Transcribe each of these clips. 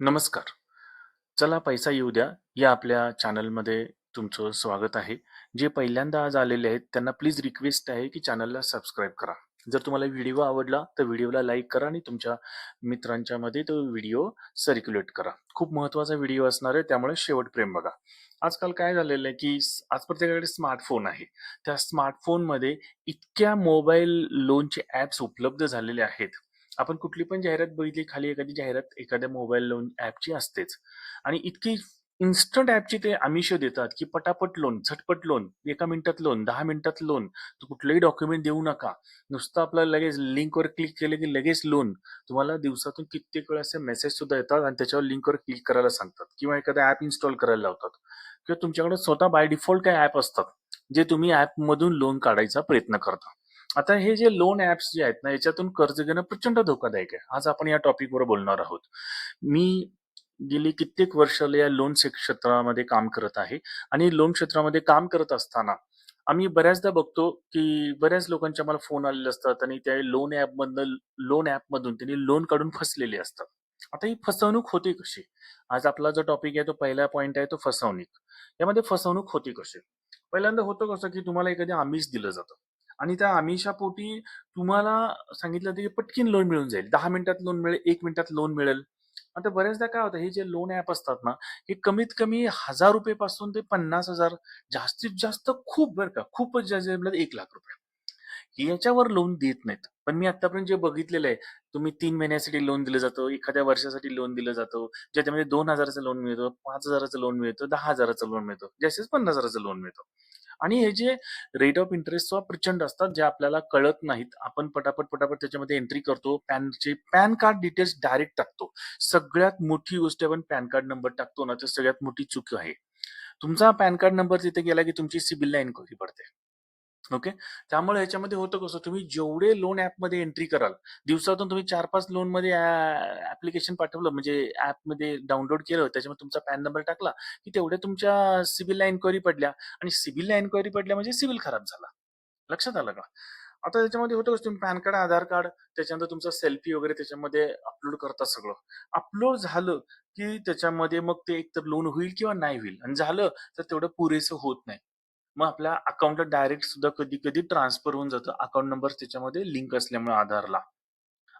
नमस्कार. चला पैसा येऊ द्या, या आपल्या चॅनलमध्ये तुमचं स्वागत आहे. जे पहिल्यांदा आज आलेले आहेत, त्यांना प्लीज रिक्वेस्ट आहे, की चॅनलला सबस्क्राईब करा. जर तुम्हाला व्हिडिओ आवडला, तर व्हिडिओला लाईक करा आणि तुमच्या मित्रांच्यामध्ये तो व्हिडिओ सर्क्युलेट करा. खूप महत्त्वाचा व्हिडिओ असणार आहे, त्यामुळे शेवटपर्यंत बघा. आजकाल काय झालेलं आहे, की आज प्रत्येकाकडे स्मार्टफोन आहे. त्या स्मार्टफोनमध्ये इतक्या मोबाईल लोनचे ॲप्स उपलब्ध झालेले आहेत. आपण कुठली पण जाहिरात बघितली, खाली एखादी जाहिरात एखाद्या मोबाईल लोन ॲपची असतेच आणि इतकी इन्स्टंट ॲपची ते आमिष देतात, की पटापट लोन, झटपट लोन, एका मिनिटात लोन, दहा मिनिटात लोन. तर कुठलंही डॉक्युमेंट देऊ नका. नुसतं आपलं लगेच लिंकवर क्लिक केलं, की लगेच लोन. तुम्हाला दिवसातून कित्येक वेळा असे मेसेज सुद्धा येतात आणि त्याच्यावर लिंकवर क्लिक करायला सांगतात किंवा एखादा ॲप इन्स्टॉल करायला लावतात किंवा तुमच्याकडे स्वतः बाय डिफॉल्ट काही ॲप असतात, जे तुम्ही ॲपमधून लोन काढायचा प्रयत्न करता. आता हे जे लोन ऍप्स जे आहेत ना, याच्यातून कर्ज घेणं प्रचंड धोकादायक आहे. आज आपण या टॉपिकवर बोलणार आहोत. मी गेली कित्येक वर्ष या लोन क्षेत्रामध्ये काम करत आहे आणि लोन क्षेत्रामध्ये काम करत असताना आम्ही बऱ्याचदा बघतो, की बऱ्याच लोकांचे आम्हाला फोन आलेले असतात आणि त्या लोन ऍप मधनं लोन ऍप मधून त्यांनी लोन काढून फसलेले असतात. आता ही फसवणूक होते कशी? आज आपला जो टॉपिक आहे, तो पहिला पॉइंट आहे तो फसवणूक. यामध्ये फसवणूक होते कशी? पहिल्यांदा होतं कसं, की तुम्हाला एखादं आमिष दिलं जातं आणि त्या आमिषापोटी तुम्हाला सांगितलं जातं, की पटकीन लोन मिळून जाईल. दहा मिनिटात लोन मिळेल, एक मिनिटात लोन मिळेल. आता बऱ्याचदा काय होतं, हे जे लोन ॲप असतात ना, हे कमीत कमी ₹1000 पासून ते 50,000 जास्तीत जास्त खूप बरं का, खूपच जास्त एक लाख रुपये याच्यावर लोन देत नाहीत. पण मी आतापर्यंत जे बघितलेलं आहे, तुम्ही तीन महिन्यासाठी लोन दिलं जातं, एखाद्या वर्षासाठी लोन दिलं जातं, ज्याच्यामध्ये दोन हजाराचं लोन मिळतं, पाच हजाराचं लोन मिळतं, दहा हजाराचं लोन मिळतं, जास्तीत पन्नास हजाराचं लोन मिळतं. आणि हे जे रेट ऑफ इंटरेस्ट प्रचंड असतात, जे आपल्याला कळत नाहीत. आपण पटापट, पटापट त्याच्यामध्ये एंट्री करतो. पॅनचे पॅन कार्ड डिटेल्स डायरेक्ट टाकतो. सगळ्यात मोठी गोष्ट आपण पॅन कार्ड नंबर टाकतो ना, तर सगळ्यात मोठी चूक आहे. तुमचा पॅन कार्ड नंबर तिथे गेला, की तुमची सिबिलला एन्क्वायरी पडते. ओके. त्यामुळे ह्याच्यामध्ये होतं कसं, तुम्ही जेवढे लोन ऍपमध्ये एंट्री कराल, दिवसातून तुम्ही 4-5 लोनमध्ये ऍप्लिकेशन पाठवलं म्हणजे ऍपमध्ये डाउनलोड केलं, त्याच्यामध्ये तुमचा पॅन नंबर टाकला, की तेवढ्या तुमच्या सिबिलला एन्क्वायरी पडल्या आणि सिबिलला एन्क्वायरी पडल्या म्हणजे सिबिल खराब झाला. लक्षात आलं का? आता त्याच्यामध्ये होतं कसं, तुम्ही पॅन कार्ड, आधार कार्ड, त्याच्यानंतर तुमचा सेल्फी वगैरे त्याच्यामध्ये अपलोड करता सगळं. अपलोड झालं, की त्याच्यामध्ये मग ते एकतर लोन होईल किंवा नाही होईल आणि झालं तर तेवढं पुरेसं होत नाही. मग आपल्या अकाउंटला डायरेक्ट सुद्धा कधी-कधी ट्रान्सफर होऊन जातं. अकाउंट नंबर त्याच्यामध्ये लिंक असल्यामुळे आधारला.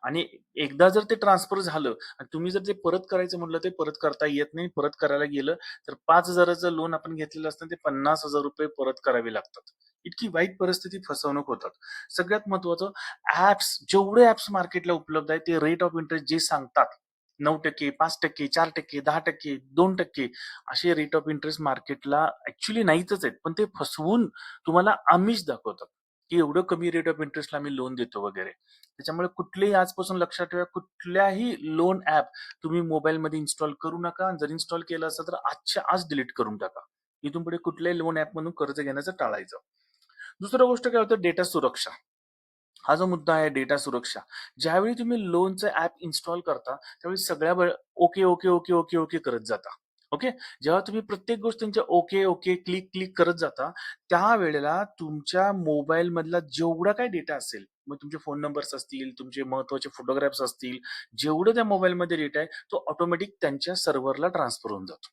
आणि एकदा जर ते ट्रान्सफर झालं आणि तुम्ही जर ते परत करायचं म्हटलं, ते परत करता येत नाही. परत करायला गेलं तर पाच हजाराचं लोन आपण घेतलेलं असतं, ते ₹50,000 परत करावे लागतात. इतकी वाईट परिस्थिती, फसवणूक होतात. सगळ्यात महत्त्वाचं ऍप्स जेवढे ऍप्स मार्केटला उपलब्ध आहेत, ते रेट ऑफ इंटरेस्ट जे सांगतात 9%, 5%, 4%, 10%, 2% असे रेट ऑफ इंटरेस्ट मार्केटला ऍक्च्युली नाहीतच आहेत. पण ते फसवून तुम्हाला आमिष दाखवतात, की एवढं कमी रेट ऑफ इंटरेस्टला आम्ही लोन देतो वगैरे. त्याच्यामुळे कुठलेही आजपासून लक्षात ठेवा, कुठल्याही लोन ऍप तुम्ही मोबाईलमध्ये इन्स्टॉल करू नका. जर इन्स्टॉल केलं असेल, तर आजच्या आज डिलीट करून टाका. इथून पुढे कुठल्याही लोन ऍप मधून कर्ज घेण्याचं टाळायचं. दुसरं गोष्ट काय होतं, डेटा सुरक्षा. हा जो मुद्दा आहे डेटा सुरक्षा. ज्यावेळी तुम्ही लोनचं ऍप इन्स्टॉल करता, त्यावेळी सगळ्या वेळ okay, okay, okay, okay, okay करत जाता. ओके. जेव्हा तुम्ही प्रत्येक गोष्टींच्या ओके, ओके, क्लिक, क्लिक करत जाता, त्यावेळेला तुमच्या मोबाईल मधला जेवढा काय डेटा असेल, मग तुमचे फोन नंबर्स असतील, तुमचे महत्त्वाचे फोटोग्राफ्स असतील, जेवढं त्या मोबाईलमध्ये डेटा आहे, तो ऑटोमॅटिक त्यांच्या सर्व्हरला ट्रान्सफर होऊन जातो.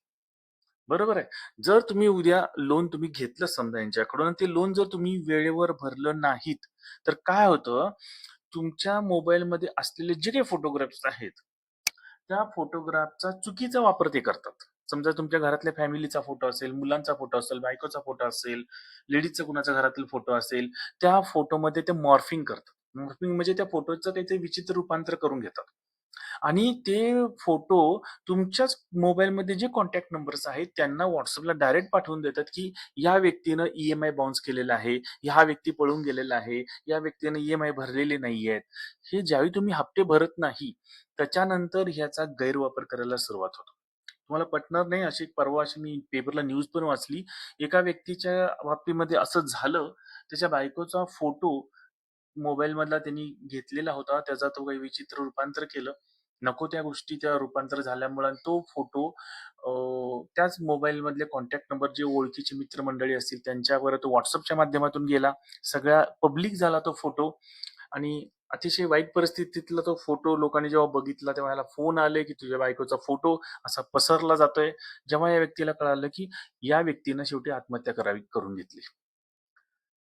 बरोबर आहे. जर तुम्ही उद्या लोन तुम्ही घेतलं समजा यांच्याकडून आणि ते लोन जर तुम्ही वेळेवर भरलं नाहीत, तर काय होतं, तुमच्या मोबाईलमध्ये असलेले जे काही फोटोग्राफ्स आहेत, त्या फोटोग्राफचा चुकीचा वापर ते करतात. समजा तुमच्या घरातल्या फॅमिलीचा फोटो असेल, मुलांचा फोटो असेल, बायकोचा फोटो असेल, लेडीजचा कुणाचा घरातील फोटो असेल, त्या फोटोमध्ये ते मॉर्फिंग करतात. मॉर्फिंग म्हणजे त्या फोटोचं काहीतरी विचित्र रूपांतर करून घेतात. आणि ते फोटो तुमच्याच मोबाईलमध्ये जे कॉन्टॅक्ट नंबर्स आहेत, त्यांना व्हॉट्सअपला डायरेक्ट पाठवून देतात, की या व्यक्तीनं ई-एम-आय बाउन्स केलेला आहे, हा व्यक्ती पळून गेलेला आहे, या व्यक्तीनं ई-एम-आय भरलेले नाहीयेत. हे ज्यावेळी तुम्ही हप्ते भरत नाही, त्याच्यानंतर ह्याचा गैरवापर करायला सुरुवात होतो. तुम्हाला पटणार नाही, अशी परवा अशी मी पेपरला न्यूज पण वाचली. एका व्यक्तीच्या बाबतीमध्ये असं झालं, त्याच्या बायकोचा फोटो मोबाईलमधला त्यांनी घेतलेला होता. त्याचा तो काही विचित्र रूपांतर केलं. नको त्या गोष्टीचं रूपांतर झाल्यामुळे आणि तो फोटो अ, त्याच मोबाईलमधले कॉन्टॅक्ट नंबर जे ओळखीचे मित्रमंडळी असतील त्यांच्यावर तो व्हॉट्सअपच्या माध्यमातून गेला. सगळ्या पब्लिक झाला तो फोटो आणि अतिशय वाईट परिस्थितीतला तो फोटो लोकांनी जेव्हा बघितला तेव्हा ह्याला फोन आले की तुझ्या बायकोचा फोटो असा पसरला जातोय जेव्हा या व्यक्तीला कळालं की या व्यक्तीनं शेवटी आत्महत्या करावी करून घेतली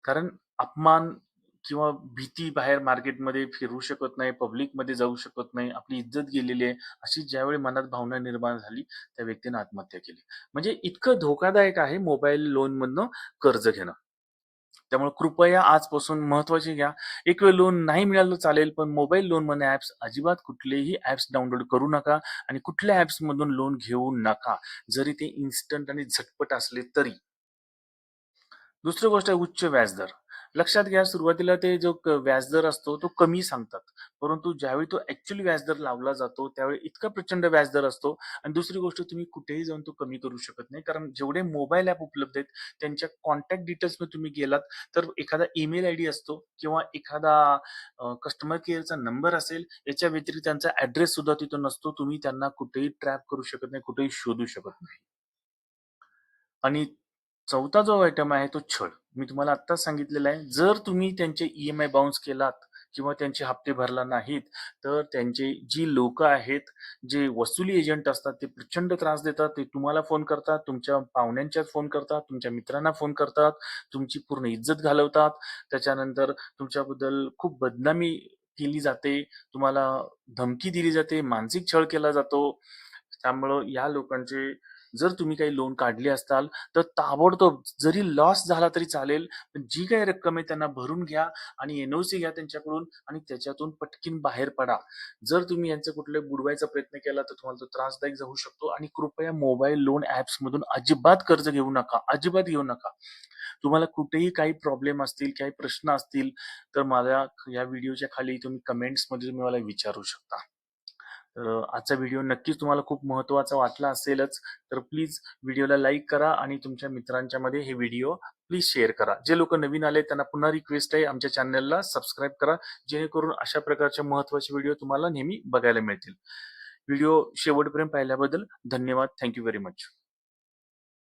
कारण अपमान किंवा भीती बाहेर मार्केटमध्ये फिरू शकत नाही पब्लिकमध्ये जाऊ शकत नाही आपली इज्जत गेलेली आहे अशी ज्यावेळी मनात भावना निर्माण झाली त्या व्यक्तीनं आत्महत्या केली. म्हणजे इतकं धोकादायक आहे मोबाईल लोनमधनं कर्ज घेणं. त्यामुळे कृपया आजपासून महत्त्वाचे घ्या. एक वेळ लोन नाही मिळालं चालेल पण मोबाईल लोनमध्ये ऍप्स अजिबात कुठलेही ऍप्स डाउनलोड करू नका आणि कुठल्या ऍप्स मधून लोन घेऊ नका जरी ते इन्स्टंट आणि झटपट असले तरी. दुसरी गोष्ट आहे उच्च व्याजदर. लक्षात घ्या सुरुवातीला ते जो क- व्याजदर असतो तो कमी सांगतात. परंतु ज्यावेळी तो ऍक्च्युअली व्याजदर लावला जातो त्यावेळी इतका प्रचंड व्याजदर असतो आणि दुसरी गोष्ट तुम्ही कुठेही जाऊन तो कमी करू शकत नाही. कारण जेवढे मोबाईल ऍप उपलब्ध आहेत त्यांच्या कॉन्टॅक्ट डिटेल्समध्ये तुम्ही गेलात तर एखादा ईमेल आय डी असतो किंवा एखादा कस्टमर केअरचा नंबर असेल याच्या व्यतिरिक्त त्यांचा ऍड्रेस सुद्धा तिथं नसतो. तुम्ही त्यांना कुठेही ट्रॅप करू शकत नाही कुठेही शोधू शकत नाही. आणि चौथा जो आयटम आहे तो छळ. मी तुम्हाला आत्ताच सांगितलेला आहे. जर तुम्ही त्यांचे ईएमआय बाउन्स केलात किंवा त्यांचे हप्ते भरला नाहीत तर त्यांचे जी लोक आहेत जे वसुली एजंट असतात ते प्रचंड त्रास देतात. ते तुम्हाला फोन करतात तुमच्या पाहुण्यांच्या फोन करतात तुमच्या मित्रांना फोन करतात तुमची पूर्ण इज्जत घालवतात. त्याच्यानंतर तुमच्याबद्दल खूप बदनामी केली जाते तुम्हाला धमकी दिली जाते मानसिक छळ केला जातो. त्यामुळं या लोकांचे जर तुम्ही काही लोन काढले असताल तर ताबडतोब जरी लॉस झाला तरी चालेल पण जी काही रक्कम आहे त्यांना भरून घ्या आणि एनओसी घ्या त्यांच्याकडून आणि त्याच्यातून पटकीन बाहेर पडा. जर तुम्ही यांचं कुठलं बुडवायचा प्रयत्न केला तर तुम्हाला तो त्रासदायक जाऊ शकतो आणि कृपया मोबाईल लोन ऍप्स मधून अजिबात कर्ज घेऊ नका अजिबात घेऊ नका. तुम्हाला कुठेही काही प्रॉब्लेम असतील काही प्रश्न असतील तर मला या व्हिडिओच्या खाली तुम्ही कमेंट्समध्ये तुम्ही मला विचारू शकता. आजचा व्हिडिओ नक्कीच तुम्हाला खूप महत्त्वाचा वाटला असेलच. तर प्लीज व्हिडिओला लाईक करा आणि तुमच्या मित्रांच्या मध्ये हे व्हिडिओ प्लीज शेअर करा. जे लोक नवीन आले त्यांना पुन्हा रिक्वेस्ट आहे आमच्या चॅनलला सबस्क्राईब करा जेणेकरून अशा प्रकारचे महत्त्वाचे व्हिडिओ तुम्हाला नेहमी बघायला मिळतील. व्हिडिओ शेवटपर्यंत पाहिल्याबद्दल धन्यवाद. Thank you very much